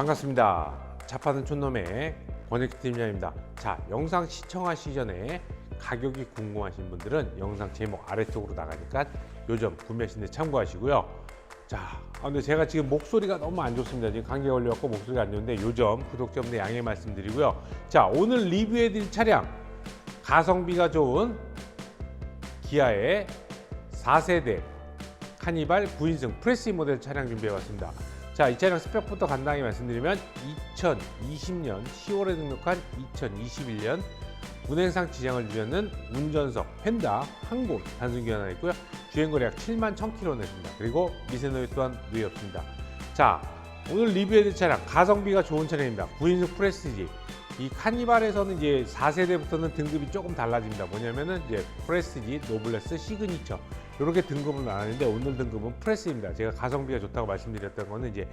반갑습니다. 자파는 촌놈의 권혁기 팀장입니다. 자, 영상 시청하시기 전에 가격이 궁금하신 분들은 영상 제목 아래쪽으로 나가니까 요점 구매하시는 데 참고하시고요. 자, 아, 근데 제가 지금 목소리가 너무 안 좋습니다. 지금 감기 걸려갖고 목소리가 안 좋은데 요점 구독자분들 양해 말씀드리고요. 자, 오늘 리뷰해드릴 차량 가성비가 좋은 기아의 4세대 카니발 9인승 프레시 모델 차량 준비해봤습니다. 자, 이 차량 스펙부터 간단하게 말씀드리면 2020년 10월에 등록한 2021년 운행상 지장을 주려는 운전석, 펜다, 항공, 단순기 하나 있고요. 주행거리 약 7만 1000km 냈습니다. 그리고 미세노이 또한 누이 없습니다. 자, 오늘 리뷰해드릴 차량 가성비가 좋은 차량입니다. 9인승 프레스티지. 이 카니발에서는 이제 4세대부터는 등급이 조금 달라집니다. 뭐냐면은 이제 프레스티지, 노블레스, 시그니처 이렇게 등급은 나뉘는데 오늘 등급은 프레스입니다. 제가 가성비가 좋다고 말씀드렸던 거는 이제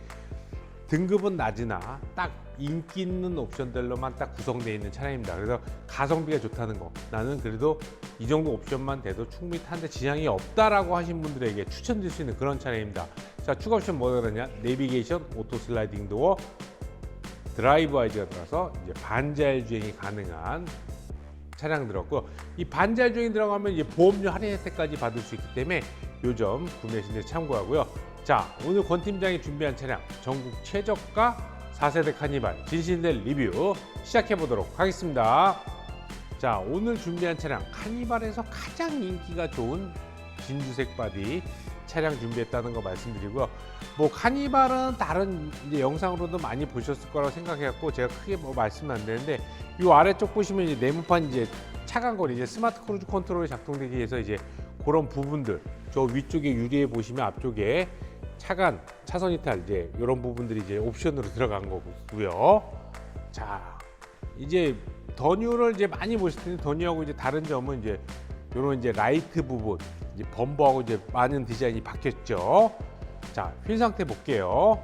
등급은 낮으나 딱 인기 있는 옵션들로만 딱 구성되어 있는 차량입니다. 그래서 가성비가 좋다는 거. 나는 그래도 이 정도 옵션만 돼도 충분히 타는데 지장이 없다라고 하신 분들에게 추천드릴 수 있는 그런 차량입니다. 자, 추가 옵션 뭐가 그러냐? 내비게이션, 오토 슬라이딩 도어, 드라이브 아이즈가 들어서 이제 반자율 주행이 가능한 차량 들었고 이 반자율 주행이 들어가면 이제 보험료 할인 혜택까지 받을 수 있기 때문에 요점 구매하신 데 참고하고요. 자 오늘 권 팀장이 준비한 차량 전국 최저가 4세대 카니발 진실된 리뷰 시작해 보도록 하겠습니다. 자 오늘 준비한 차량 카니발에서 가장 인기가 좋은 진주색 바디 차량 준비했다는 거 말씀드리고요. 뭐 카니발은 다른 영상으로도 많이 보셨을 거라고 생각해갖고 제가 크게 뭐 말씀은 안 되는데 이 아래쪽 보시면 이제 네모판 이제 차간거리 이제 스마트 크루즈 컨트롤이 작동되기 위해서 이제 그런 부분들 저 위쪽에 유리에 보시면 앞쪽에 차간 차선 이탈 이제 이런 부분들이 이제 옵션으로 들어간 거고요. 자 이제 더뉴를 이제 많이 보실 텐데 더뉴하고 이제 다른 점은 이제 요런 이제 라이트 부분 이제 범버하고 이제 많은 디자인이 바뀌었죠. 자, 휠 상태 볼게요.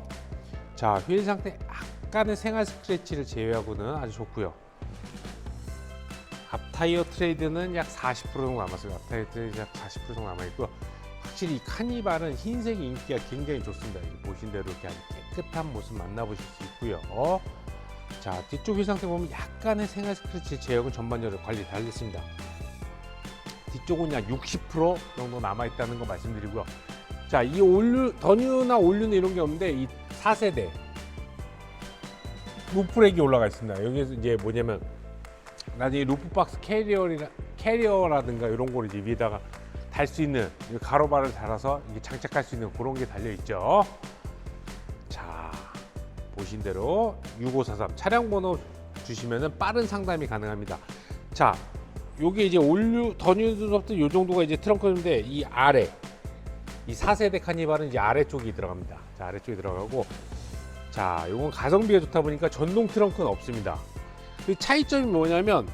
자, 휠 상태 약간의 생활 스크래치를 제외하고는 아주 좋고요. 앞 타이어 트레이드는 약 40% 정도 남았어요. 앞 타이어 트레이드 약 40% 정도 남아 있고 확실히 이 카니발은 흰색이 인기가 굉장히 좋습니다. 보신 대로 이렇게 아주 깨끗한 모습 만나보실 수 있고요. 자, 뒤쪽 휠 상태 보면 약간의 생활 스크래치 제어는 전반적으로 관리 잘 됐습니다. 뒤쪽은 약 60% 정도 남아 있다는 거 말씀드리고요. 자, 이 올류 더뉴나 올류는 이런 게 없는데 이 4세대 루프렉이 올라가 있습니다. 여기에서 이제 뭐냐면 나중에 루프박스 캐리어라 캐리어라든가 이런 걸 이제 위에다가 달 수 있는 이 가로바를 달아서 이게 장착할 수 있는 그런 게 달려 있죠. 자, 보신 대로 6543 차량 번호 주시면은 빠른 상담이 가능합니다. 자, 요게 이제 올류 더뉴드부터 요 정도가 이제 트렁크인데 이 아래 이 4세대 카니발은 이제 아래쪽이 들어갑니다. 자, 아래쪽이 들어가고 자, 요건 가성비가 좋다 보니까 전동 트렁크는 없습니다. 그 차이점이 뭐냐면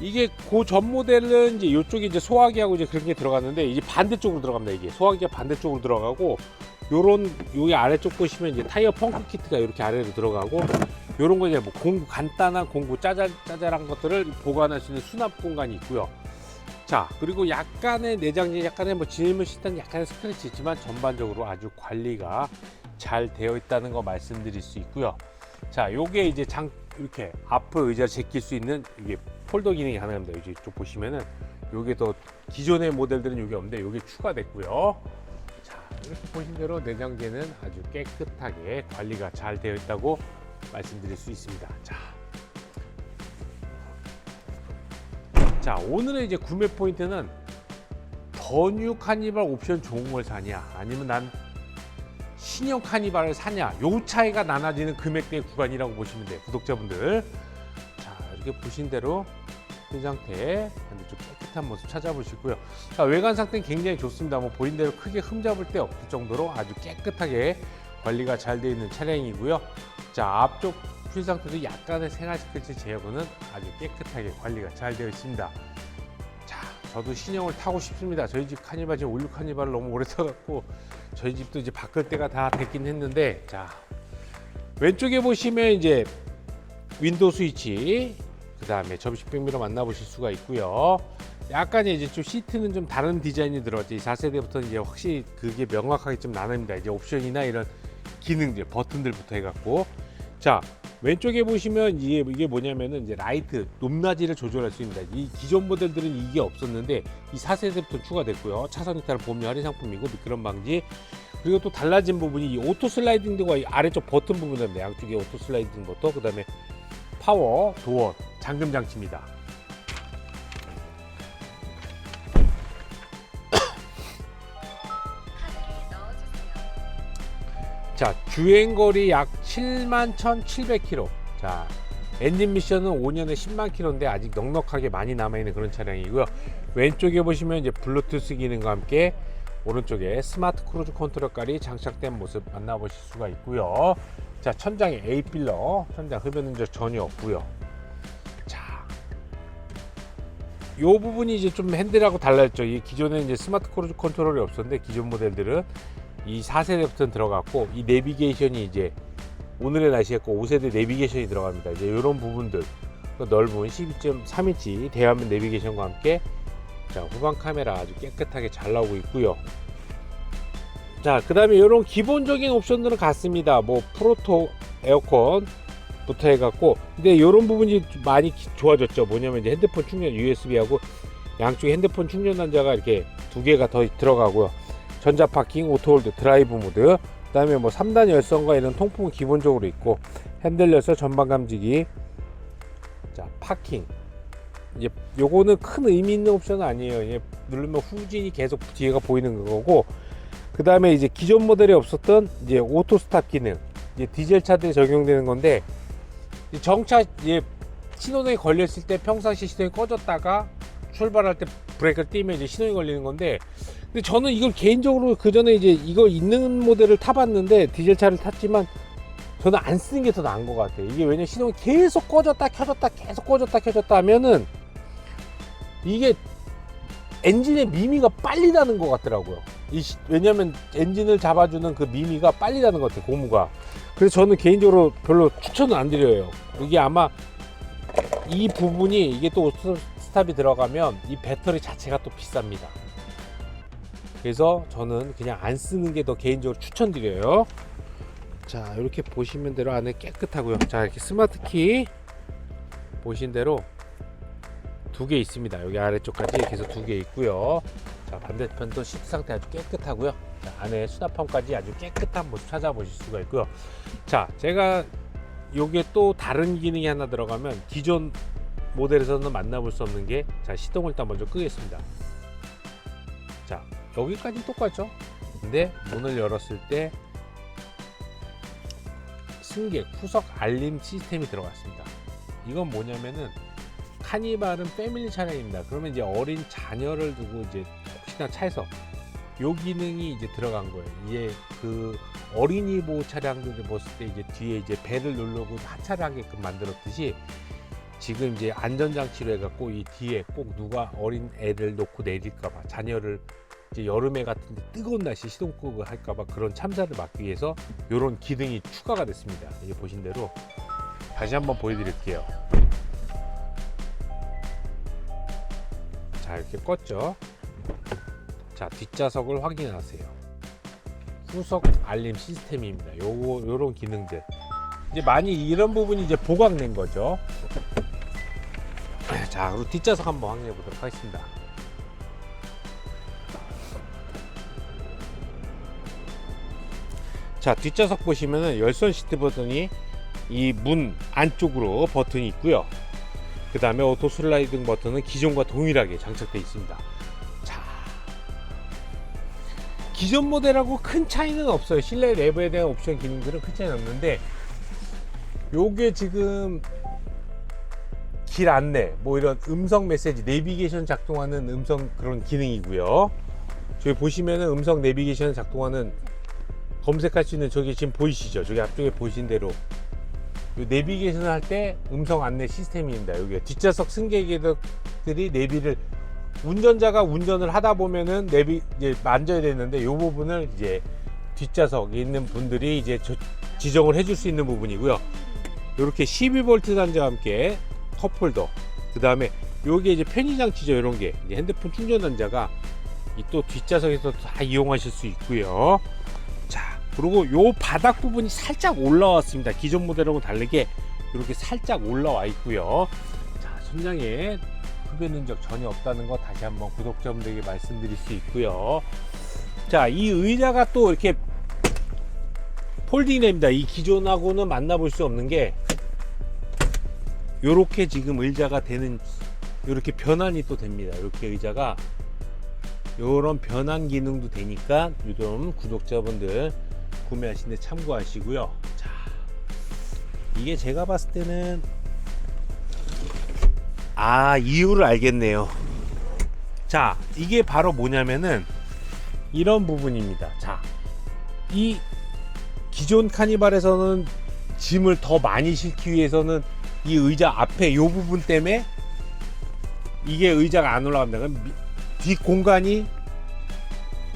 이게 그전 모델은 이제 이쪽에 이제 소화기하고 이제 그런 게 들어갔는데 이제 반대쪽으로 들어갑니다. 이게 소화기가 반대쪽으로 들어가고 요런 여기 아래쪽 보시면 이제 타이어 펑크 키트가 이렇게 아래로 들어가고 요런 거 이제 뭐 공구 간단한 공구 짜잘 짜잘한 것들을 보관할 수 있는 수납 공간이 있고요. 자 그리고 약간의 내장재 약간의 뭐 질문 시단 약간의 스크래치 있지만 전반적으로 아주 관리가 잘 되어 있다는 거 말씀드릴 수 있고요. 자 요게 이제 장 이렇게 앞을 의자 제낄 수 있는 이게 폴더 기능이 가능합니다. 여기 쪽 보시면은 요게 더 기존의 모델들은 요게 없는데 요게 추가됐고요. 자 이렇게 보신 대로 내장재는 아주 깨끗하게 관리가 잘 되어 있다고 말씀드릴 수 있습니다. 자. 자, 오늘의 이제 구매 포인트는 더뉴 카니발 옵션 좋은 걸 사냐, 아니면 난 신형 카니발을 사냐, 요 차이가 나눠지는 금액대 구간이라고 보시면 돼요, 구독자분들. 자, 이렇게 보신 대로 이 상태 반대쪽 깨끗한 모습 찾아보시고요. 자, 외관 상태는 굉장히 좋습니다. 뭐 보인 대로 크게 흠잡을 데 없을 정도로 아주 깨끗하게 관리가 잘 되어 있는 차량이고요. 자, 앞쪽 휠 상태도 약간의 생활 스크래치 제어는 아주 깨끗하게 관리가 잘 되어 있습니다. 자, 저도 신형을 타고 싶습니다. 저희 집 카니발 지금 올류 카니발을 너무 오래 타갖고 저희 집도 이제 바꿀 때가 다 됐긴 했는데 자 왼쪽에 보시면 이제 윈도우 스위치 그 다음에 접시 백미러 만나보실 수가 있고요. 약간 이제 좀 시트는 좀 다른 디자인이 들어갔죠. 이 4세대부터는 이제 확실히 그게 명확하게 좀 나뉩니다. 이제 옵션이나 이런 기능들 버튼들부터 해갖고 자 왼쪽에 보시면 이게 이게 뭐냐면은 이제 라이트 높낮이를 조절할 수 있습니다. 이 기존 모델들은 이게 없었는데 이 4세대부터 추가됐고요. 차선 이탈 보험료 할인 상품이고 미끄럼 방지 그리고 또 달라진 부분이 이 오토 슬라이딩과 이 아래쪽 버튼 부분입니다. 양쪽에 오토 슬라이딩 버튼 그다음에 파워 도어 잠금 장치입니다. 자 주행거리 약 7만 1,700km. 자 엔진 미션은 5년에 10만 킬로인데 아직 넉넉하게 많이 남아있는 그런 차량이고요. 왼쪽에 보시면 이제 블루투스 기능과 함께 오른쪽에 스마트 크루즈 컨트롤까지 장착된 모습 만나보실 수가 있고요. 자 천장에 A 필러, 천장 흡연 흔적 전혀 없고요. 자, 요 부분이 이제 좀 핸들하고. 이 기존에 이제 스마트 크루즈 컨트롤이 없었는데 기존 모델들은 이 4세대 부터는 들어갔고 이 내비게이션이 이제 오늘의 날씨였고 5세대 내비게이션이 들어갑니다. 이제 이런 부분들 그 넓은 12.3인치 대화면 내비게이션과 함께 자 후방 카메라 아주 깨끗하게 잘 나오고 있고요. 자 그 다음에 이런 기본적인 옵션들은 같습니다. 뭐 프로토 에어컨 부터 해갖고 근데 이런 부분이 좀 많이 기- 좋아졌죠. 뭐냐면 이제 핸드폰 충전 USB하고 양쪽에 핸드폰 충전 단자가 이렇게 두 개가 더 들어가고요. 전자 파킹, 오토홀드, 드라이브 모드, 그 다음에 뭐 3단 열선과 이런 통풍은 기본적으로 있고 핸들 열선, 전방 감지기, 자 파킹. 이제 요거는 큰 의미 있는 옵션은 아니에요. 이제 누르면 후진이 계속 뒤에가 보이는 거고, 그 다음에 이제 기존 모델에 없었던 이제 오토 스탑 기능, 이제 디젤 차들에 적용되는 건데 정차 이제 신호등이 걸렸을 때 평상시 시동이 꺼졌다가 출발할 때 브레이크를 띄면 이제 신호이 걸리는 건데 근데 저는 이걸 개인적으로 그 전에 이제 이거 있는 모델을 타봤는데 디젤 차를 탔지만 저는 안 쓰는 게 더 나은 것 같아요. 이게 왜냐 면 신호가 계속 꺼졌다 켜졌다 계속 꺼졌다 켜졌다 하면은 이게 엔진의 미미가 빨리 나는 것 같더라고요. 왜냐면 엔진을 잡아주는 그 미미가 빨리 나는 것 같아요. 고무가. 그래서 저는 개인적으로 별로 추천은 안 드려요. 이게 아마 이 부분이 이게 또 스탑이 들어가면 이 배터리 자체가 또 비쌉니다. 그래서 저는 그냥 안 쓰는 게 더 개인적으로 추천드려요. 자, 이렇게 보시면 대로 안에 깨끗하고요. 자, 이렇게 스마트 키 보신 대로 두 개 있습니다. 여기 아래쪽까지 해서 두개 있고요. 자, 반대편도 시트 상태 아주 깨끗하고요. 자, 안에 수납함까지 아주 깨끗한 모습 찾아보실 수가 있고요. 자, 제가 요게 또 다른 기능이 하나 들어가면 기존 모델에서는 만나볼 수 없는 게 자, 시동을 일단 먼저 끄겠습니다. 자, 여기까지 똑같죠? 근데 문을 열었을 때 승객 후석 알림 시스템이 들어갔습니다. 이건 뭐냐면은 카니발은 패밀리 차량입니다. 그러면 이제 어린 자녀를 두고 이제 혹시나 차에서 요 기능이 이제 들어간 거예요. 이제 그 어린이 보호 차량들 을 봤을 때 이제 뒤에 이제 배를 누르고 하차하게끔 만들었듯이 지금 이제 안전장치로 해갖고 이 뒤에 꼭 누가 어린 애를 놓고 내릴까봐 자녀를 이제 여름에 같은 데 뜨거운 날씨 시동 끄고 할까봐 그런 참사를 막기 위해서 이런 기능이 추가가 됐습니다. 이게 보신 대로 다시 한번 보여드릴게요. 자 이렇게 껐죠. 자 뒷좌석을 확인하세요. 후석 알림 시스템입니다. 요거 요런 기능들 이제 많이 이런 부분이 이제 보강된 거죠. 자 그리고 뒷좌석 한번 확인해 보도록 하겠습니다. 자 뒷좌석 보시면은 열선 시트 버튼이 이 문 안쪽으로 버튼이 있고요. 그 다음에 오토 슬라이딩 버튼은 기존과 동일하게 장착되어 있습니다. 자, 기존 모델하고 큰 차이는 없어요. 실내 내부에 대한 옵션 기능들은 큰 차이는 없는데, 요게 지금 길 안내, 뭐 이런 음성 메시지, 내비게이션 작동하는 음성 그런 기능이고요. 저기 보시면은 음성 내비게이션 작동하는 검색할 수 있는 저기 지금 보이시죠? 저기 앞쪽에 보신 대로 요 내비게이션을 할 때 음성 안내 시스템입니다. 여기 뒷좌석 승객들이 내비를 운전자가 운전을 하다 보면은 내비 이제 만져야 되는데 이 부분을 이제 뒷좌석에 있는 분들이 이제 저- 지정을 해줄 수 있는 부분이고요. 이렇게 12V 단자와 함께 컵홀더, 그 다음에 요게 이제 편의 장치죠. 이런 게 핸드폰 충전 단자가 이또 뒷좌석에서 다 이용하실 수 있고요. 자, 그리고 요 바닥 부분이 살짝 올라왔습니다. 기존 모델하고 다르게 이렇게 살짝 올라와 있고요. 자, 손장에 흡연 흔적 전혀 없다는 거 다시 한번 구독자분들에게 말씀드릴 수 있고요. 자, 이 의자가 또 이렇게 폴딩이 됩니다. 이 기존하고는 만나볼 수 없는 게 요렇게 지금 의자가 되는 요렇게 변환이 또 됩니다. 이렇게 의자가 요런 변환 기능도 되니까 요즘 구독자분들 구매하시는데 참고하시고요. 자, 이게 제가 봤을 때는 아 이유를 알겠네요. 자, 이게 바로 뭐냐면은 이런 부분입니다. 자, 이 기존 카니발에서는 짐을 더 많이 싣기 위해서는 이 의자 앞에 이 부분 때문에 이게 의자가 안 올라갑니다. 그럼 미- 뒷 공간이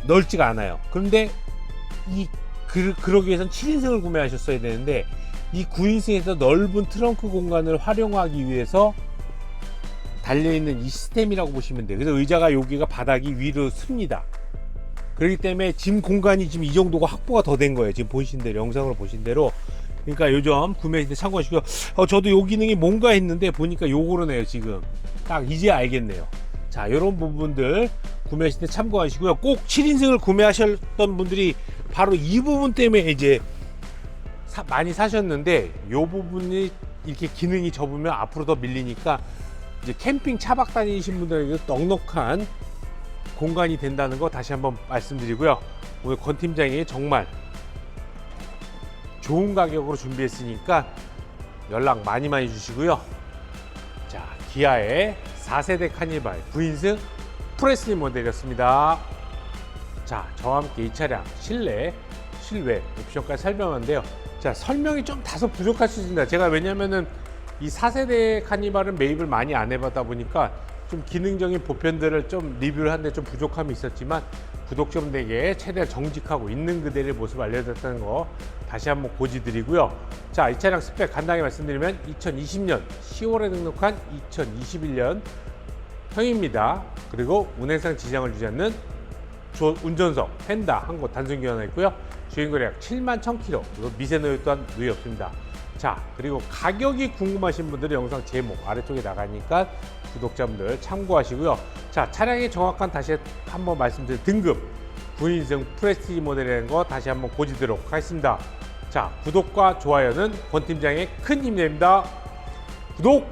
넓지가 않아요. 그런데 이 그, 그러기 위해서는 7인승을 구매하셨어야 되는데 이 9인승에서 넓은 트렁크 공간을 활용하기 위해서 달려있는 이 시스템이라고 보시면 돼요. 그래서 의자가 여기가 바닥이 위로 습니다. 그렇기 때문에 짐 공간이 지금 이 정도가 확보가 더 된 거예요. 지금 보신 대로 영상으로 보신 대로. 그러니까 요점 구매하실 때 참고하시고요. 어, 저도 요 기능이 뭔가 했는데 보니까 요거로네요. 지금 딱 이제 알겠네요. 자, 이런 부분들 구매하실 때 참고하시고요. 꼭 7인승을 구매하셨던 분들이 바로 이 부분 때문에 이제 사- 많이 사셨는데 요 부분이 이렇게 기능이 접으면 앞으로 더 밀리니까 이제 캠핑 차박 다니신 분들에게 넉넉한 공간이 된다는 거 다시 한번 말씀드리고요. 오늘 권 팀장이 정말 좋은 가격으로 준비했으니까 연락 많이 많이 주시고요. 자, 기아의 4세대 카니발 9인승 프레스리 모델이었습니다. 자, 저와 함께 이 차량 실내, 실외 옵션까지 설명하는데요. 자, 설명이 좀 다소 부족할 수 있습니다. 제가 왜냐면은 이 4세대 카니발은 매입을 많이 안 해봤다 보니까 좀 기능적인 보편들을 좀 리뷰를 하는데 좀 부족함이 있었지만 구독자분들에게 최대한 정직하고 있는 그대로의 모습을 알려드렸다는 거 다시 한번 고지드리고요. 자, 이 차량 스펙 간단하게 말씀드리면 2020년 10월에 등록한 2021년 형입니다. 그리고 운행상 지장을 주지 않는 조- 운전석, 펜다 한 곳 단순 교환했고요. 주행거리 약 7만 1000km. 그리고 미세 누유 또한 누이 없습니다. 자, 그리고 가격이 궁금하신 분들은 영상 제목 아래쪽에 나가니까 구독자분들 참고하시고요. 자, 차량의 정확한 다시 한번 말씀드린 등급 9인승 프레스티지 모델이라는 거 다시 한번 고지도록 하겠습니다. 자, 구독과 좋아요는 권 팀장의 큰 힘이 됩니다. 구독,